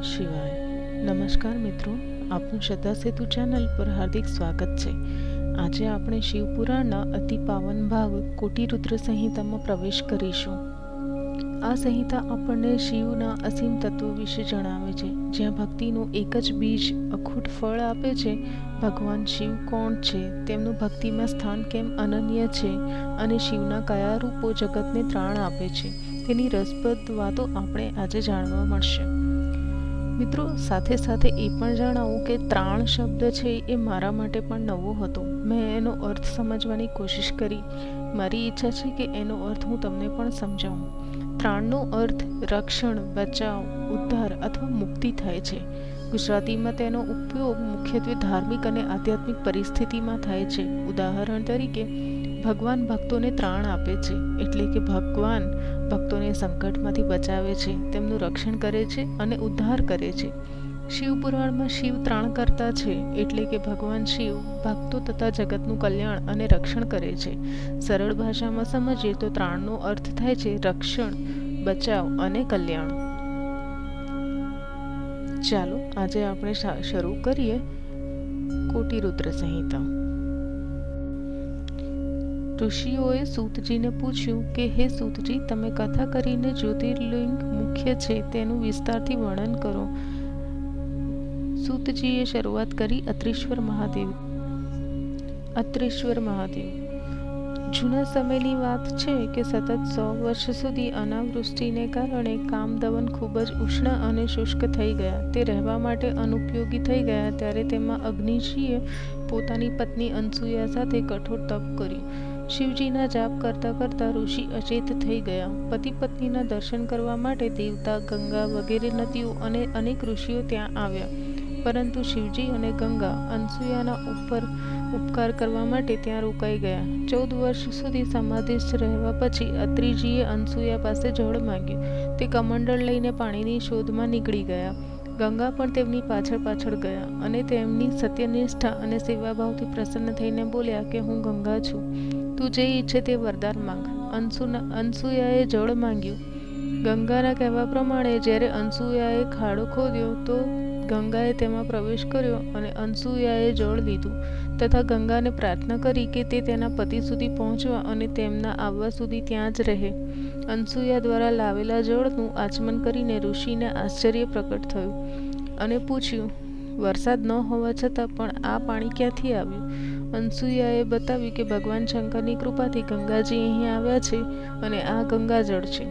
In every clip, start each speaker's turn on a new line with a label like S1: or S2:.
S1: નમઃ શિવાય. નમસ્કાર મિત્રો, આપનું શ્રદ્ધા સેતુ ચેનલ પર હાર્દિક સ્વાગત છે. આજે આપણે શિવપુરાણના અતિ પાવન ભાગ કોટી રુદ્ર સંહિતામાં પ્રવેશ કરીશું. આ સંહિતા આપણને શિવના અસીમ તત્વો વિશે જણાવે છે. જ્યાં ભક્તિનું એક જ બીજ અખૂટ ફળ આપે છે, ભગવાન શિવ કોણ છે, તેમનું ભક્તિમાં સ્થાન કેમ અનન્ય છે અને શિવના કયા રૂપો જગતને ત્રાણ આપે છે, તેની રસપ્રદ વાતો આપણે આજે જાણવા મળશે. મિત્રો, સાથે સાથે એ પણ જણાવું કે ત્રાણ શબ્દ છે એ મારા માટે પણ નવો હતો. મેં એનો અર્થ સમજવાની કોશિશ કરી. મારી ઈચ્છા છે કે એનો અર્થ હું તમને પણ સમજાવું. ત્રાણનો અર્થ રક્ષણ, બચાવ, ઉદ્ધાર અથવા મુક્તિ થાય છે. ગુજરાતીમાં તેનો ઉપયોગ મુખ્યત્વે ધાર્મિક અને આધ્યાત્મિક પરિસ્થિતિમાં થાય છે. ઉદાહરણ તરીકે ભગવાન ભક્તોને ત્રાણ આપે છે, એટલે કે ભગવાન ભક્તોને સંકટમાંથી બચાવે છે, તેમનું રક્ષણ કરે છે અને ઉદ્ધાર કરે છે. શિવ પુરાણમાં શિવ ત્રાણ કરતા છે, એટલે કે ભગવાન શિવ ભક્તો તથા જગતનું કલ્યાણ અને રક્ષણ કરે છે. સરળ ભાષામાં સમજીએ તો ત્રાણનો અર્થ થાય છે રક્ષણ, બચાવ અને કલ્યાણ. ચાલો, આજે આપણે શરૂ કરીએ કોટી રુદ્ર સંહિતા. ઋષિઓએ સૂતજીને પૂછ્યું કે, હે સૂતજી, તમે કથા કરીને જ્યોતિર્લિંગ મુખ્ય છે તેનું વિસ્તારથી વર્ણન કરો. સૂતજીએ શરૂઆત કરી અત્રીશ્વર મહાદેવ. અત્રીશ્વર મહાદેવ. જૂના સમયની વાત છે કે, સતત સો વર્ષ સુધી અનાવૃષ્ટિને કારણે કામદવન ખૂબ જ ઉષ્ણ અને શુષ્ક થઈ ગયા. તે રહેવા માટે અનુપયોગી થઈ ગયા. ત્યારે તેમાં અગ્નિશીએ પોતાની પત્ની અનસુયા સાથે કઠોર તપ કર્યું. શિવજીના જાપ કરતા કરતા ઋષિ અચેત થઈ ગયા. પતિ પત્નીના દર્શન કરવા માટે દેવતા, ગંગા વગેરે નદીઓ અને અનેક ઋષિઓ ત્યાં આવ્યા. પરંતુ શિવજી અને ગંગા અનસુયાના ઉપર ઉપકાર કરવા માટે ત્યાં રોકાઈ ગયા. ચૌદ વર્ષ સુધી સમાધિસ્થ રહેવા પછી અત્રિજીએ અનસુયા પાસે જળ માંગ્યું. તે કમંડળ લઈને પાણીની શોધમાં નીકળી ગયા. ગંગા પણ તેમની પાછળ પાછળ ગયા અને તેમની સત્યનિષ્ઠા અને સેવાભાવથી પ્રસન્ન થઈને બોલ્યા કે, હું ગંગા છું. તું જે ઈચ્છે તે વરદાન માંગ. અનસુના અનસુયાએ જળ માંગ્યું. ગંગાના કહેવા પ્રમાણે જ્યારે અનસુયાએ ખાડો ખોદ્યો તો ગંગાએ તેમાં પ્રવેશ કર્યો અને અનસુયાએ જળ લીધું તથા ગંગાને પ્રાર્થના કરી કે તે તેના પતિ સુધી પહોંચવા અને તેમના આવવા સુધી ત્યાં જ રહે. અનસુયા દ્વારા લાવેલા જળનું આચમન કરીને ઋષિને આશ્ચર્ય પ્રકટ થયું અને પૂછ્યું, વરસાદ ન હોવા છતાં પણ આ પાણી ક્યાંથી આવ્યું? અનસુયાએ બતાવ્યું કે ભગવાન શંકરની કૃપાથી ગંગાજી અહીં આવ્યા છે અને આ ગંગાજળ છે.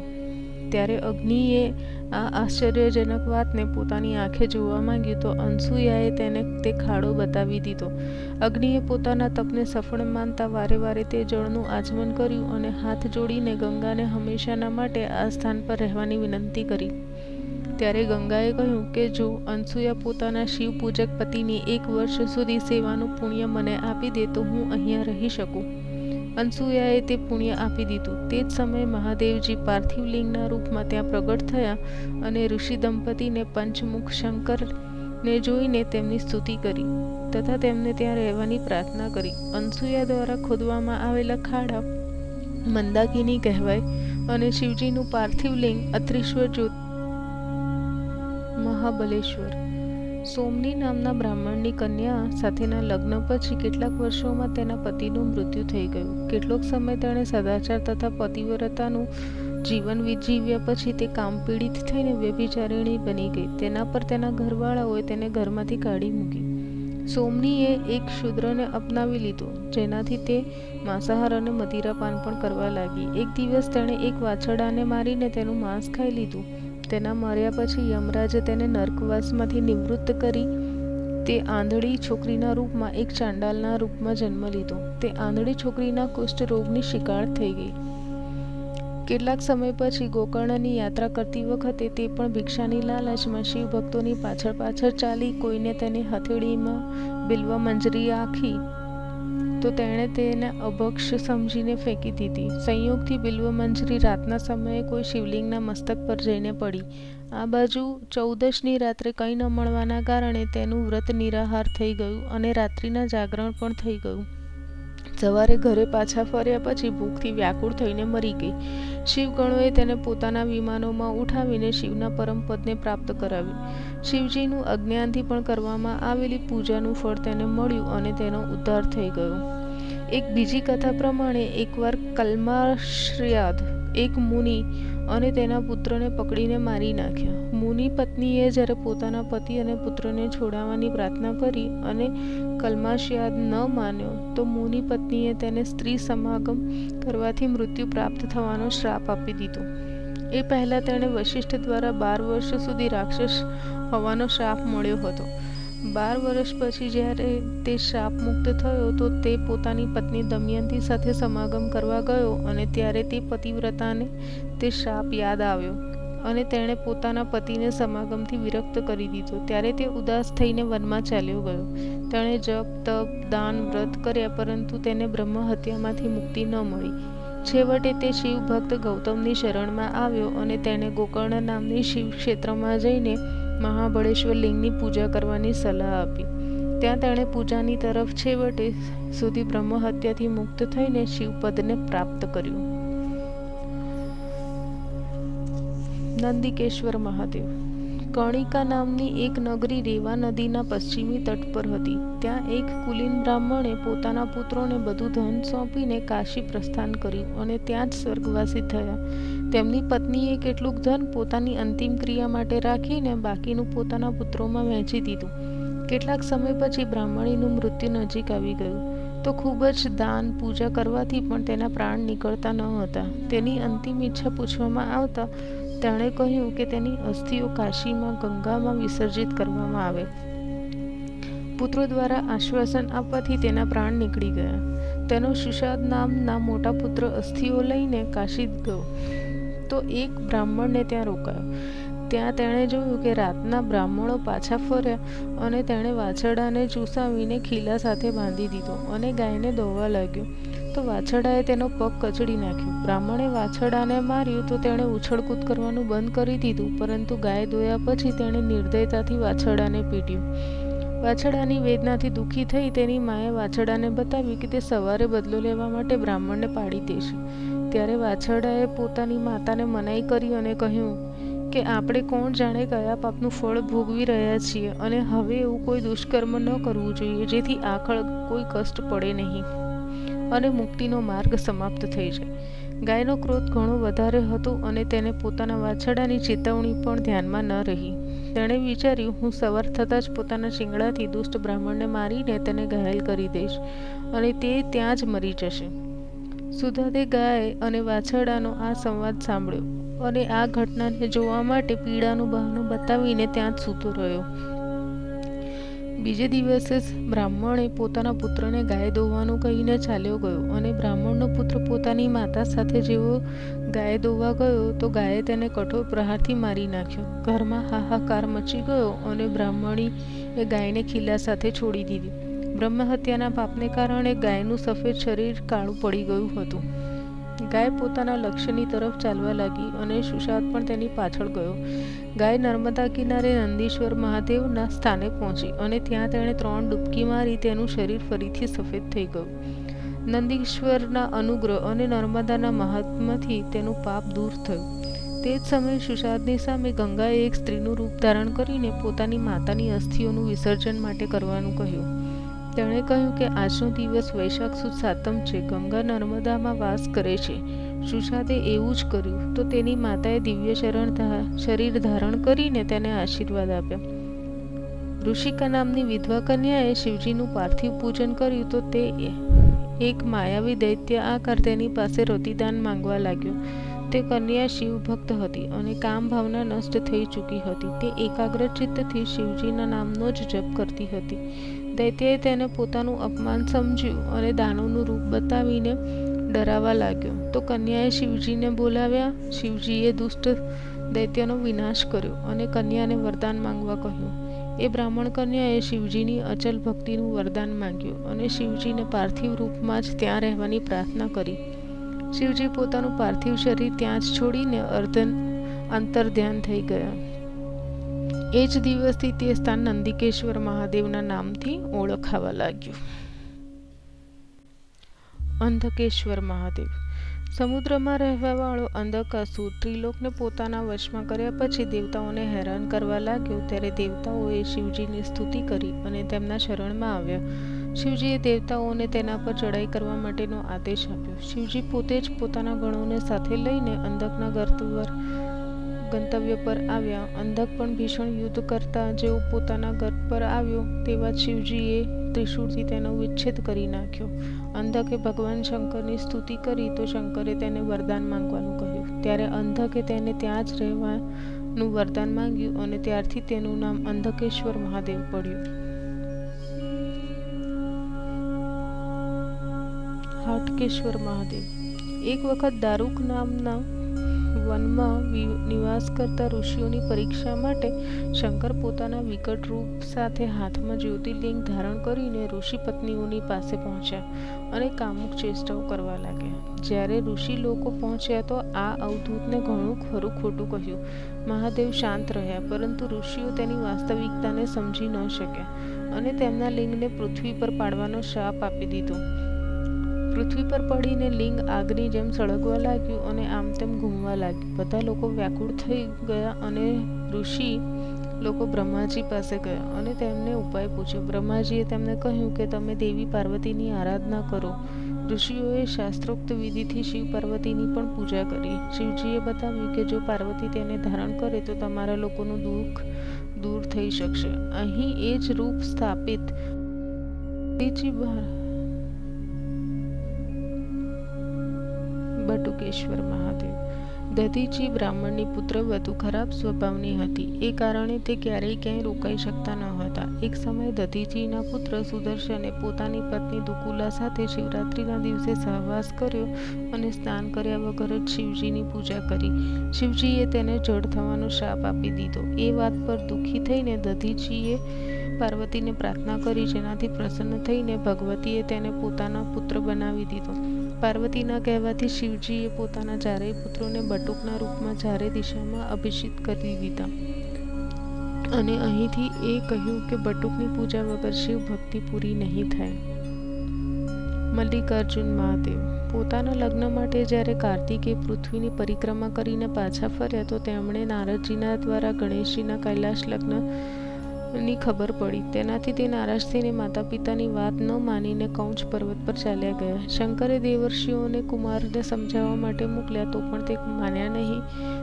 S1: ત્યારે અગ્નિએ આ આશ્ચર્યજનક વાતને પોતાની આંખે જોવા માંગ્યું તો અનસુયાએ તેને તે ખાડો બતાવી દીધો. અગ્નિએ પોતાના તપને સફળ માનતા વારે વારે તે જળનું આચમન કર્યું અને હાથ જોડીને ગંગાને હંમેશાના માટે આ સ્થાન પર રહેવાની વિનંતી કરી. ત્યારે ગંગાએ કહ્યું કે જો અનસુયા પોતાના શિવ પૂજક પતિની એક વર્ષ સુધી સેવાનું પુણ્ય મને આપી દે તો હું અહીંયા રહી શકું. અનસુયાએ તે પુણ્ય આપી દીધું. તે જ સમયે મહાદેવજી પાર્થિવ લિંગના રૂપમાં ત્યાં પ્રગટ થયા અને ઋષિ દંપતીને પંચમુખ શંકરને જોઈને તેમની સ્તુતિ કરી તથા તેમને ત્યાં રહેવાની પ્રાર્થના કરી. અનસુયા દ્વારા ખોદવામાં આવેલા ખાડા મંદાકિની કહેવાય અને શિવજીનું પાર્થિવ લિંગ અત્રિશ્વર જ્યોત મહાબલેશ્વર. સોમની નામના બ્રાહ્મણની કન્યા સાથેના લગ્ન પછી કેટલાક વર્ષોમાં તેના પતિનું મૃત્યુ થઈ ગયું. કેટલોક સમય તેણે સદાચાર તથા પતિવ્રતાનું જીવન જીવ્યા પછી તે કામ પીડિત થઈને વ્યભિચારિણી બની ગઈ. તેના પર તેના ઘરવાળાઓએ તેને ઘરમાંથી કાઢી મૂકી. સોમનીએ એક શૂદ્રને અપનાવી લીધો, જેનાથી તે માંસાહાર અને મદિરાપાન પણ કરવા લાગી. એક દિવસ તેણે એક વાછરડાને મારીને તેનું માંસ ખાઈ લીધું. તેના મર્યા પછી યમરાજે તેને નર્કવાસમાંથી નિવૃત્ત કરી તે આંધળી છોકરીના રૂપમાં એક ચાંડાલના રૂપમાં જન્મ લીધો. તે આંધળી છોકરીના કુષ્ઠ રોગની શિકાર થઈ ગઈ. કેટલાક સમય પછી ગોકર્ણની યાત્રા કરતી વખતે તે પણ ભિક્ષાની લાલચમાં શિવ ભક્તોની પાછળ પાછળ ચાલી કોઈને તેની હથેળીમાં બિલવા મંજરી આખી તો તેણે તેને અભક્ષ સમજીને ફેંકી દીધી. સંયોગથી બિલ્વમંજરી રાતના સમયે કોઈ શિવલિંગના મસ્તક પર જઈને પડી. આ બાજુ ચૌદશની રાત્રે કંઈ ન મળવાના કારણે તેનું વ્રત નિરાહાર થઈ ગયું અને રાત્રિના જાગરણ પણ થઈ ગયું. સવારે ઘરે પાછા ફર્યા પછી ભૂખથી વ્યાકુળ થઈને મરી ગઈ. શિવગણોએ તેને પોતાના વિમાનોમાં ઉઠાવીને શિવના પરમ પદને પ્રાપ્ત કરાવ્યું શિવજીનું અજ્ઞાનથી પણ કરવામાં આવેલી પૂજાનું ફળ તેને મળ્યું અને તેનો ઉદ્ધાર થઈ ગયો. એક બીજી કથા પ્રમાણે એકવાર કલ્માશ્રયાદ, એક મુનિ અને તેના પુત્રને પકડીને મારી નાખ્યા. મુનિ પત્નીએ જ્યારે પોતાના પતિ અને પુત્રને છોડાવવાની પ્રાર્થના કરી અને કલ્માશયાદ ન માન્યો, તો મુનિ પત્નીએ તેને સ્ત્રી સમાગમ કરવાથી મૃત્યુ પ્રાપ્ત થવાનો શ્રાપ આપી દીધો. એ પહેલાં તેણે વશિષ્ઠ દ્વારા બાર વર્ષ સુધી રાક્ષસ હોવાનો શ્રાપ મળ્યો હતો. બાર વર્ષ પછી જ્યારે તે શાપ મુક્ત થયો તો તે પોતાની પત્ની દમયંતી સાથે સમાગમ કરવા ગયો અને ત્યારે તે પતિવ્રતાને તે શ્રાપ યાદ આવ્યો અને તેણે પોતાના પતિને સમાગમથી વિરક્ત કરી દીધો. ત્યારે તે ઉદાસ થઈને વનમાં ચાલ્યો ગયો. તેણે જપ, તપ, દાન, વ્રત કર્યા પરંતુ તેને બ્રહ્મ હત્યામાંથી મુક્તિ ન મળી. છેવટે તે શિવ ભક્ત ગૌતમની શરણમાં આવ્યો અને તેણે ગોકર્ણ નામની શિવ ક્ષેત્રમાં જઈને મહાબળેશ્વર લિંગની પૂજા કરવાની સલાહ આપી. ત્યાં તેણે પૂજાની તરફ છેવટે સુધી બ્રહ્મ મુક્ત થઈને શિવપદને પ્રાપ્ત કર્યું. નંદિકેશ્વર મહાદેવ. કણિકા નામની એક નગરી રેવા નદીના પશ્ચિમી તટ પર હતી. ત્યાં એક કુલીન બ્રાહ્મણે પોતાના પુત્રોને બધું ધન સોંપીને કાશી પ્રસ્થાન કર્યું અને ત્યાં જ સ્વર્ગવાસી થયા. તેમની પત્નીએ કેટલુંક ધન પોતાની અંતિમ ક્રિયા માટે રાખીને બાકીનું પોતાના પુત્રોમાં વહેંચી દીધું. કેટલાક સમય પછી બ્રાહ્મણીનું મૃત્યુ નજીક આવી ગયું. તો ખૂબ જ દાન પૂજા કરવાથી પણ તેના પ્રાણ નીકળતા ન હતા. તેની અંતિમ ઈચ્છા પૂછવામાં આવતા તેણે કહ્યું કે તેની અસ્થિઓ કાશીમાં, ગંગામાં વિસર્જિત કરવામાં આવે. પુત્રો દ્વારા આશ્વાસન આપવાથી તેના પ્રાણ નીકળી ગયા. તેનો સુષાદ નામના મોટા પુત્ર અસ્થિઓ લઈને કાશી ગયો. તો એક બ્રાહ્મણને ત્યાં રોકાયો. ત્યાં તેણે જોયું કે રાતના બ્રાહ્મણો પાછા ફર્યા અને તેણે વાછરડાને ચૂસાવીને ખીલા સાથે બાંધી દીધો અને ગાયને દોવા લાગ્યો. તો વાછરડાએ તેનો પગ કચડી નાખ્યો. બ્રાહ્મણે વાછરડાને માર્યું તો તેણે ઉછળકૂદ કરવાનું બંધ કરી દીધું, પરંતુ ગાય દોયા પછી તેણે નિર્દયતાથી વાછરડાને પીટ્યું. વાછરડાની વેદનાથી દુઃખી થઈ તેની માએ વાછરડાને બતાવ્યું કે તે સવારે બદલો લેવા માટે બ્રાહ્મણને પાડી દેશે. ત્યારે વાછરડાએ પોતાની માતાને મનાઈ કરી અને કહ્યું કે આપણે કોણ જાણે કયા પાપનું ફળ ભોગવી રહ્યા છીએ અને હવે એવું કોઈ દુષ્કર્મ ન કરવું જોઈએ, જેથી આખળ કોઈ કષ્ટ પડે નહીં અને મુક્તિનો માર્ગ સમાપ્ત થઈ જાય. ગાયનો ક્રોધ ઘણો વધારે હતો અને તેને પોતાના વાછરડાની ચેતવણી પણ ધ્યાનમાં ન રહી. તેણે વિચાર્યું, હું સવાર થતાં જ પોતાના શિંગડાથી દુષ્ટ બ્રાહ્મણને મારીને તેને ઘાયલ કરી દઈશ અને તે ત્યાં જ મરી જશે. સુધાદે ગાય અને વાછરડાનો આ સંવાદ સાંભળ્યો અને આ ઘટનાને જોવા માટે પીડાનું બહાનું બતાવીને ત્યાં જ સૂતો રહ્યો. બીજે દિવસે બ્રાહ્મણે પોતાના પુત્રને ગાય દોવાનું કહીને ચાલ્યો ગયો અને બ્રાહ્મણનો પુત્ર પોતાની માતા સાથે જેવો ગાય દોવા ગયો તો ગાયે તેને કઠોર પ્રહારથી મારી નાખ્યો. ઘરમાં હાહાકાર મચી ગયો અને બ્રાહ્મણી એ ગાયને ખીલા સાથે છોડી દીધી. બ્રહ્મ હત્યાના પાપને કારણે ગાયનું સફેદ શરીર કાળું પડી ગયું હતું. ગાય પોતાના લક્ષ્યની તરફ ચાલવા લાગી અને સુશાંત પણ તેની પાછળ ગયો. ગાય નર્મદા કિનારે નંદીશ્વર મહાદેવના સ્થાને પહોંચી અને ત્યાં તેણે ત્રણ ડૂબકી મારી તેનું શરીર ફરીથી સફેદ થઈ ગયું. નંદીશ્વરના અનુગ્રહ અને નર્મદાના મહાત્માથી તેનું પાપ દૂર થયું. તે જ સમયે સુશાંતની સામે ગંગાએ એક સ્ત્રીનું રૂપ ધારણ કરીને પોતાની માતાની અસ્થિઓનું વિસર્જન માટે કરવાનું કહ્યું. તેણે કહ્યું કે આજનો દિવસ વૈશાખ સુદ સાતમ છે. ગંગા નર્મદામાં વાસ કરે છે. સુશાદે એવું જ કર્યું. તો તેની માતાએ દિવ્ય શરણ શરીર ધારણ કરીને તેને આશીર્વાદ આપ્યા. ઋષિકા નામની વિધવા કન્યાએ શિવજીનું પાર્થિવ પૂજન કર્યું તો તે એક માયાવી દૈત્ય આકાર તેની પાસે રતિદાન માંગવા લાગ્યો. તે કન્યા શિવ ભક્ત હતી અને કામ ભાવના નષ્ટ થઈ ચૂકી હતી. તે એકાગ્રચિત્તથી શિવજીના નામનો જ જપ કરતી હતી. દૈત્યએ તેને પોતાનું અપમાન સમજ્યું અને દાનવનું રૂપ બતાવીને ડરાવવા લાગ્યો. તો કન્યાએ શિવજીને બોલાવ્યા. શિવજીએ દુષ્ટ દૈત્યનો વિનાશ કર્યો અને કન્યાને વરદાન માંગવા કહ્યું. એ બ્રાહ્મણ કન્યાએ શિવજીની અચલ ભક્તિનું વરદાન માંગ્યું અને શિવજીને પાર્થિવ રૂપમાં જ ત્યાં રહેવાની પ્રાર્થના કરી. શિવજી પોતાનું પાર્થિવ શરીર ત્યાં જ છોડીને અર્ધન અંતર ધ્યાન થઈ ગયા. એ જ દિવસથી તે સ્થાન નંદિકેશ્વર મહાદેવના નામથી ઓળખાવા લાગ્યું. અંધકેશ્વર મહાદેવ. સમુદ્રમાં રહેવાવાળો અંધકાસુર ત્રિલોકને પોતાના વશમાં કર્યા પછી દેવતાઓને હેરાન કરવા લાગ્યો, ત્યારે દેવતાઓએ શિવજીની સ્તુતિ કરી અને તેમના શરણમાં આવ્યા. શિવજીએ દેવતાઓને તેના પર ચડાઈ કરવા માટેનો આદેશ આપ્યો. શિવજી પોતે જ પોતાના ગણોને સાથે લઈને અંધકના પર ગંતવ્ય પર આવ્યા. અંધક પણ ભીષણ યુદ્ધ કરતા જેવો પોતાના ગર્ભ પર આવ્યો, તેવા શિવજીએ ત્રિશૂળથી તેનો વિચ્છેદ કરી નાખ્યો. અંધકે ભગવાન શંકરની સ્તુતિ કરી તો શંકરે તેને વરદાન માંગવાનું કહ્યું. ત્યારે અંધકે તેને ત્યાં જ રહેવાનું વરદાન માંગ્યું અને ત્યારથી તેનું નામ અંધકેશ્વર મહાદેવ પડ્યું. હાટકેશ્વર મહાદેવ. એક વખત દારૂક નામના વનમાં નિવાસ કરતા ઋષિઓની પરીક્ષા માટે શંકર પોતાના વિકટ રૂપ સાથે હાથમાં જ્યોતિર્લિંગ ધારણ કરીને ઋષિ પત્નીઓની પાસે પહોંચ્યા અને કામુક ચેષ્ટાઓ કરવા લાગ્યા. જ્યારે ઋષિ લોકો પહોંચ્યા તો આ અવધૂતને ઘણું ખરું ખોટું કહ્યું. મહાદેવ શાંત રહ્યા, પરંતુ ઋષિઓ તેની વાસ્તવિકતાને સમજી ન શક્યા અને તેમના લિંગને પૃથ્વી પર પાડવાનો શાપ આપી દીધો. પૃથ્વી પર પડીને લિંગ આગની જેમ સળગવા લાગ્યું અને આમ તેમ ઘૂમવા લાગ્યું. બધા લોકો વ્યાકુળ થઈ ગયા અને ઋષિ લોકો બ્રહ્માજી પાસે ગયા અને તેમને ઉપાય પૂછ્યો. બ્રહ્માજીએ તેમને કહ્યું કે તમે દેવી પાર્વતીની આરાધના કરો. ઋષિઓએ શાસ્ત્રોક્ત વિધિથી શિવ પાર્વતીની પણ પૂજા કરી. શિવજીએ બતાવ્યું કે જો પાર્વતી તેને ધારણ કરે તો તમારા લોકોનું દુઃખ દૂર થઈ શકશે. અહીં એ જ રૂપ સ્થાપિત. બટુકેશ્વર મહાદેવ. દધીચી બ્રાહ્મણની પુત્ર વધુ ખરાબ સ્વભાવની હતી. એ કારણે તે ક્યારેય ક્યાંય રોકાઈ શકતા ન હતા. એક સમયે દધીચીના પુત્ર સુદર્શને પોતાની પત્ની દુકુલા સાથે શિવરાત્રિના દિવસે સહવાસ કર્યો અને સ્નાન કર્યા વગર જ શિવજીની પૂજા કરી. શિવજીએ તેને જડ થવાનો શાપ આપી દીધો. એ વાત પર દુઃખી થઈને દધીચીએ પાર્વતીને પ્રાર્થના કરી, જેનાથી પ્રસન્ન થઈને ભગવતીએ તેને પોતાનો પુત્ર બનાવી દીધો. પાર્વતીના કહેવાથી શિવજીએ પોતાના ચારેય પુત્રોને બટુકના રૂપમાં ચારે દિશામાં અભિષિત કરી દીધા. અને અહીંથી એ કહ્યું કે બટુકની પૂજા વગર શિવ ભક્તિ પૂરી નહીં થાય. મલ્લિકાર્જુન મહાદેવ, પોતાના લગ્ન માટે જ્યારે કાર્તિકે પૃથ્વીની પરિક્રમા કરીને પાછા ફર્યા તો તેમણે નારદજીના દ્વારા ગણેશજીના કૈલાશ લગ્ન ની ખબર પડી. તેનાથી તે નારાજ થઈને માતા પિતાની વાત ન માનીને કૌંચ પર્વત પર ચાલ્યા ગયા. શંકરે દેવર્ષિઓને કુમારને સમજાવવા માટે મોકલ્યા તો પણ તે માન્યા નહીં.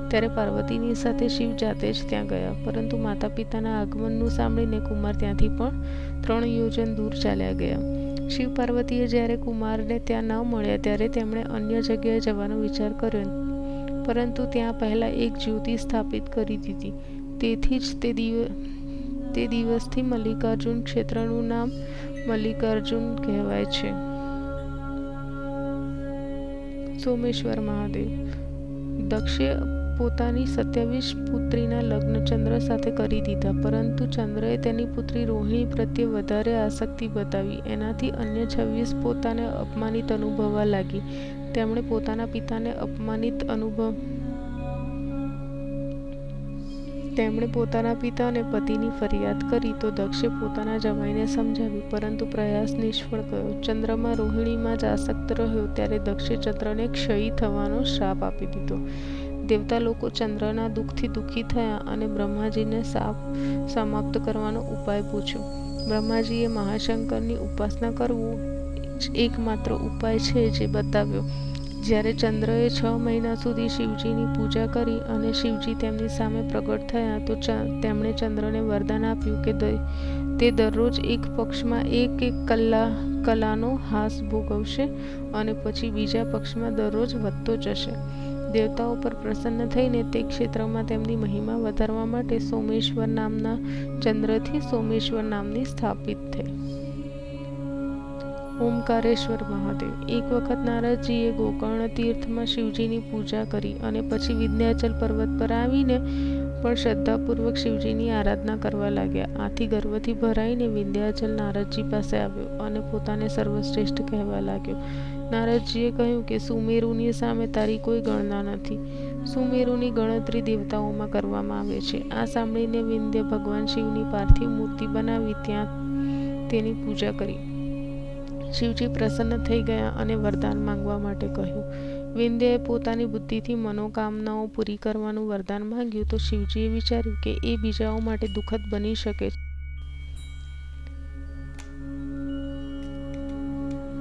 S1: ત્યારે પાર્વતીની સાથે શિવ જાતે જ ત્યાં ગયા. પરંતુ માતા પિતાના આગમનનું સાંભળીને કુમાર ત્યાંથી પણ ત્રણ યોજન દૂર ચાલ્યા ગયા. શિવ પાર્વતીએ જ્યારે કુમારને ત્યાં ન મળ્યા ત્યારે તેમણે અન્ય જગ્યાએ જવાનો વિચાર કર્યો. પરંતુ ત્યાં પહેલાં એક જ્યોતિ સ્થાપિત કરી દીધી. તેથી જ તે દિવસ તે દિવસથી મલ્લિકાર્જુન ક્ષેત્રનું નામ મલ્લિકાર્જુન કહેવાય છે. સોમેશ્વર મહાદેવ. દક્ષે પોતાની સત્યાવીસ પુત્રીના લગ્ન ચંદ્ર સાથે કરી દીધા, પરંતુ ચંદ્રએ તેની પુત્રી રોહિણી પ્રત્યે વધારે આસક્તિ બતાવી. એનાથી અન્ય છવ્વીસ પોતાને અપમાનિત અનુભવવા લાગી. તેમણે પોતાના પિતાને અપમાનિત અનુભવ તેમણે પોતાના પિતા અને પતિની ફરિયાદ કરી તો દક્ષે પોતાના જમાઈને સમજાવ્યું. પરંતુ પ્રયાસ નિષ્ફળ ગયો. ચંદ્રમાં રોહિણીમાં જ આસક્ત રહ્યો ત્યારે દક્ષે ચંદ્રને ક્ષયી થવાનો શ્રાપ આપી દીધો. દેવતા લોકો ચંદ્રના દુઃખથી દુઃખી થયા અને બ્રહ્માજીને સાપ સમાપ્ત કરવાનો ઉપાય પૂછ્યો. બ્રહ્માજીએ મહાશંકરની ઉપાસના કરવું જ એકમાત્ર ઉપાય છે જે બતાવ્યો. જ્યારે ચંદ્રએ છ મહિના સુધી શિવજીની પૂજા કરી અને શિવજી તેમની સામે પ્રગટ થયા, તો તેમણે ચંદ્રને વરદાન આપ્યું કે તે દરરોજ એક પક્ષમાં એક એક કલા, કલાનો હાસ ભોગવશે અને પછી બીજા પક્ષમાં દરરોજ વધતો જશે. દેવતાઓ પર પ્રસન્ન થઈને તે ક્ષેત્રમાં તેમની મહિમા વધારવા માટે સોમેશ્વર નામના ચંદ્રથી સોમેશ્વર નામની સ્થાપિત થઈ. ઓમકારેશ્વર મહાદેવ. એક વખત નારદજીએ ગોકર્ણ તીર્થમાં શિવજીની પૂજા કરી અને પછી વિંધ્યાચલ પર્વત પર આવીને પણ શ્રદ્ધાપૂર્વક શિવજીની આરાધના કરવા લાગ્યા. આથી ગર્વથી ભરાઈને વિંધ્યાચલ નારદજી પાસે આવ્યો અને પોતાને સર્વશ્રેષ્ઠ કહેવા લાગ્યો. નારદજીએ કહ્યું કે, સુમેરુની સામે તારી કોઈ ગણના નથી. સુમેરુની ગણતરી દેવતાઓમાં કરવામાં આવે છે. આ સાંભળીને વિંધ્ય ભગવાન શિવની પાર્થિવ મૂર્તિ બનાવી ત્યાં તેની પૂજા કરી. શિવજી પ્રસન્ન થઈ ગયા અને વરદાન માંગવા માટે કહ્યું વિંધ્યાએ પોતાની બુદ્ધિથી મનોકામનાઓ પૂરી કરવાનું વરદાન માંગ્યું તો શિવજીએ વિચાર્યું કે એ બીજાઓ માટે દુઃખદ બની શકે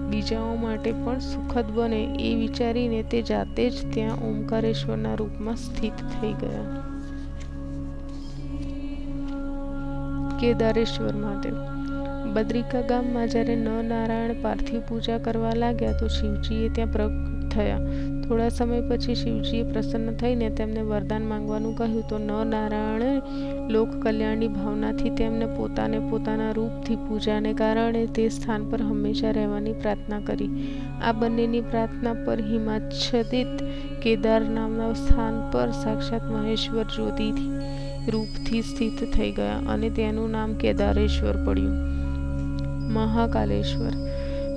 S1: બીજાઓ માટે પણ સુખદ બને એ વિચારીને તે જાતે જ ત્યાં ઓમકારેશ્વરના રૂપમાં સ્થિત થઈ ગયા. કેદારેશ્વર મહાદેવ બદ્રિકા ગામમાં જ્યારે નરનારાયણ પાર્થિવ પૂજા કરવા લાગ્યા તો શિવજીએ ત્યાં પ્રગટ થયા. થોડા સમય પછી શિવજીએ પ્રસન્ન થઈને તેમને વરદાન માંગવાનું કહ્યું તો નરનારાયણે લોક કલ્યાણની ભાવનાથી તેમને પોતાને પોતાના રૂપથી પૂજાને કારણે તે સ્થાન પર હંમેશા રહેવાની પ્રાર્થના કરી. આ બંનેની પ્રાર્થના પર હિમાચ્છદિત કેદાર નામના સ્થાન પર સાક્ષાત મહેશ્વર જ્યોતિથી રૂપથી સ્થિત થઈ ગયા અને તેનું નામ કેદારેશ્વર પડ્યું. મહાકાલેશ્વર.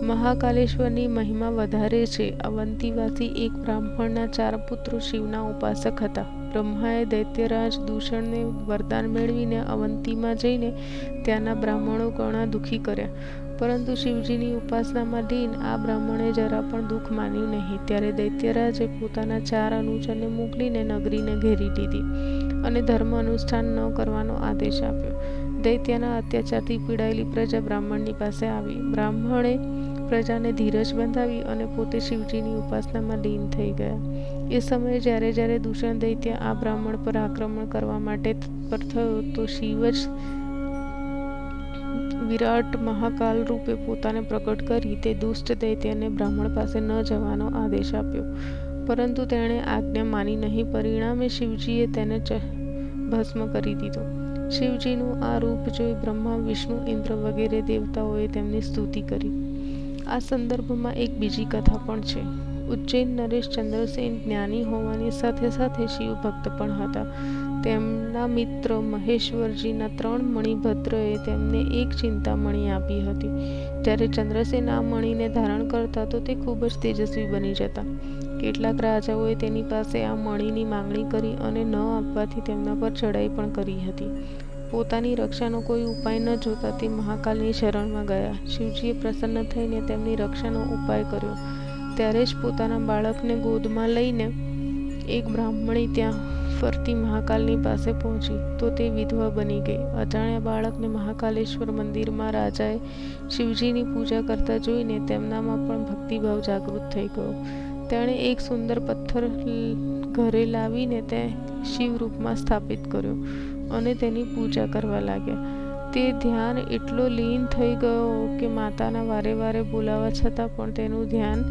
S1: મહાકાલેશ્વરની મહિમા વધારે છે. અવંતીવાસી એક બ્રાહ્મણના ચાર પુત્રો શિવના ઉપાસક હતા. બ્રહ્માએ દૈત્યરાજ દૂષણને વરદાન મેળવીને અવંતીમાં જઈને ત્યાંના બ્રાહ્મણો ઘણા દુઃખી કર્યા. પરંતુ શિવજીની ઉપાસનામાં લીન આ બ્રાહ્મણે જરા પણ દુઃખ માન્યું નહીં. ત્યારે દૈત્યરાજે પોતાના ચાર અનુચરને મોકલીને નગરીને ઘેરી લીધી અને ધર્મ અનુષ્ઠાન ન કરવાનો આદેશ આપ્યો. દૈત્યના અત્યાચારથી પીડાયેલી પ્રજા બ્રાહ્મણની પાસે આવી. બ્રાહ્મણે પ્રજાને ધીરજ બંધાવી અને પોતે શિવજીની ઉપાસનામાં લીન થઈ ગયા. એ સમયે જ્યારે જ્યારે દૂષણ દૈત્ય આ બ્રાહ્મણ પર આક્રમણ કરવા માટે તત્પર થયો, તો શિવ જ વિરાટ મહાકાલ રૂપે પોતાને પ્રગટ કરી તે દુષ્ટ દૈત્યને બ્રાહ્મણ પાસે ન જવાનો આદેશ આપ્યો. પરંતુ તેણે આજ્ઞા માની નહીં. પરિણામે શિવજીએ તેને ભસ્મ કરી દીધો. શિવજીનું આ રૂપ જોઈ બ્રહ્મા, વિષ્ણુ, ઇન્દ્ર વગેરે દેવતાઓએ તેમની સ્તુતિ કરી. આ સંદર્ભમાં એક બીજી કથા પણ છે. ઉજ્જૈન નરેશ ચંદ્રસેન જ્ઞાની હોવાની સાથે સાથે શિવ ભક્ત પણ હતા. તેમના મિત્ર મહેશ્વરજીના ત્રણ મણિભદ્રએ તેમને એક ચિંતામણી આપી હતી. જ્યારે ચંદ્રસેન આ મણીને ધારણ કરતા તો તે ખૂબ જ તેજસ્વી બની જતા. કેટલાક રાજાઓએ તેની પાસે આ મણીની માંગણી કરી અને ન આપવાથી તેમના પર ચડાઈ પણ કરી હતી. પોતાની રક્ષાનો કોઈ ઉપાય ન જોતા તે મહાકાલની શરણમાં ગયા. શિવજીએ પ્રસન્ન થઈને તેમની રક્ષાનો ઉપાય કર્યો. ત્યારે જ પોતાના બાળકને ગોદમાં લઈને એક બ્રાહ્મણી ત્યાં ફરતી મહાકાલની પાસે પહોંચી. તો તે વિધવા બની ગઈ. અજાણ્યા બાળકને મહાકાલેશ્વર મંદિરમાં રાજાએ શિવજીની પૂજા કરતા જોઈને તેમનામાં પણ ભક્તિભાવ જાગૃત થઈ ગયો. તેણે એક સુંદર પથ્થર ઘરે લાવીને તે શિવરૂપમાં સ્થાપિત કર્યો અને તેની પૂજા કરવા લાગ્યા. તે ધ્યાન એટલો લીન થઈ ગયો કે માતાના વારે વારે બોલાવા છતાં પણ તેનું ધ્યાન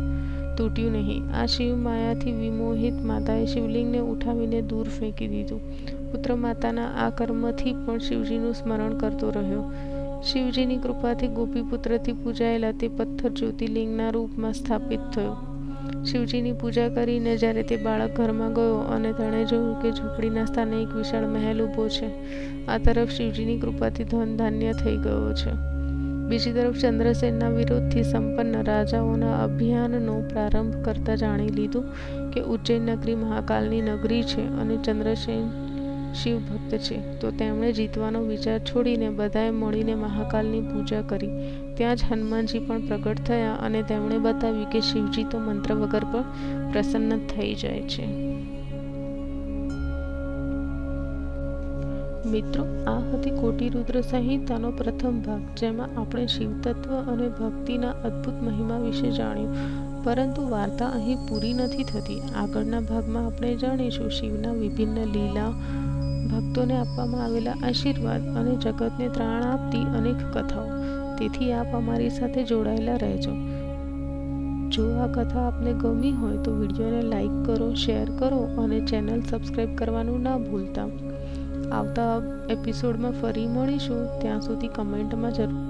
S1: તૂટ્યું નહીં. આ શિવ માયાથી વિમોહિત માતાએ શિવલિંગને ઉઠાવીને દૂર ફેંકી દીધું. પુત્ર માતાના આ કર્મથી પણ શિવજીનું સ્મરણ કરતો રહ્યો. શિવજીની કૃપાથી ગોપીપુત્રથી પૂજાયેલા તે પથ્થર જ્યોતિર્લિંગના રૂપમાં સ્થાપિત થયો. શિવજીની પૂજા કરીને જ્યારે તે બાળક ઘરમાં ગયો અને તેણે જોયું કે ઝૂંપડીના સ્થાને એક વિશાળ મહેલ ઊભો છે, આ તરફ શિવજીની કૃપાથી ધન ધાન્ય થઈ ગયો છે. બીજી તરફ ચંદ્રસેનના વિરોધથી સંપન્ન રાજાઓના અભિયાનનો પ્રારંભ કરતા જાણી લીધું કે ઉજ્જૈન નગરી મહાકાલની નગરી છે અને ચંદ્રસેન શિવ ભક્ત છે. તો તેમણે જીતવાનો વિચાર છોડીને બધાએ મળીને મહાકાલની પૂજા કરી. ત્યાં જ હનુમાનજી પણ પ્રગટ થયા અને તેમણે બતાવ્યું કે શિવજી તો મંત્ર વગર પણ પ્રસન્ન થઈ જાય છે. મિત્રો, આ હતી કોટી રુદ્ર સંહિતાનો પ્રથમ ભાગ, જેમાં આપણે શિવતત્વ અને ભક્તિના અદ્ભુત મહિમા વિશે જાણ્યું. પરંતુ વાર્તા અહીં પૂરી નથી થતી. આગળના ભાગમાં આપણે જાણીશું શિવના વિભિન્ન લીલા ભક્તોને આપવામાં આવેલા આશીર્વાદ અને જગતને ત્રાણ આપતી અનેક કથાઓ. તેથી આપ અમારી સાથે જોડાયેલા રહેજો. જો આ કથા આપને ગમી હોય તો વિડીયોને લાઈક કરો, શેર કરો અને ચેનલ સબસ્ક્રાઈબ કરવાનું ના ભૂલતા. આવતા એપિસોડમાં ફરી મળીશું. ત્યાં સુધી કમેન્ટમાં જરૂર